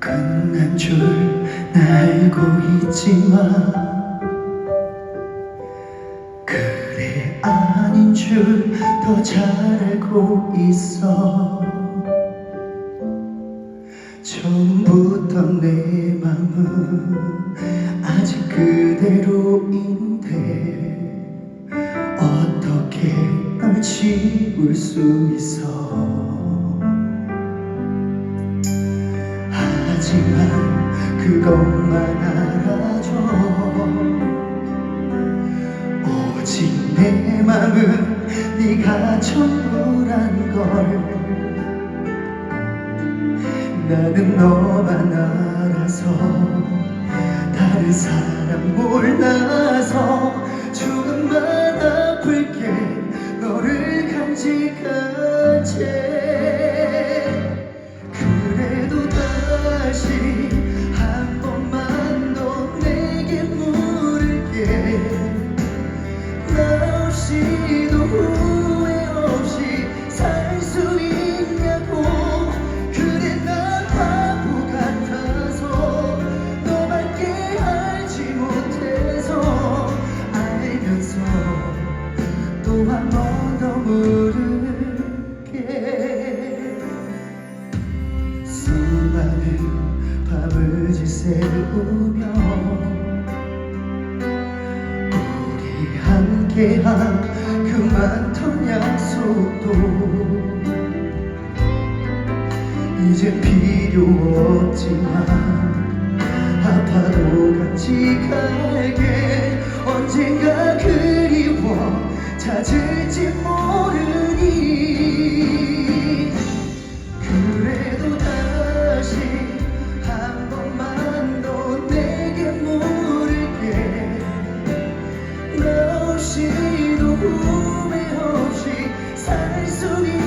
끝난 줄 알고 있지만 그래 아닌 줄 더 잘 알고 있어. 처음부터 내 맘은 아직 그대로인데 어떻게 널 지울 수 있어 그것만 알아줘. 오직 내 맘은 네가 전부란 걸. 나는 너만 알아서 다른 사람 몰라 밤을 지새우며 우리 함께한 그 많던 약속도 이제 필요 없지만 아파도 같이 갈게. 언젠가 그리워 찾을지 모르니 없이도 후회 없이 살 수 있냐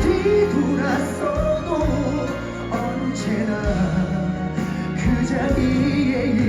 뒤돌아서도 언제나 그 자리에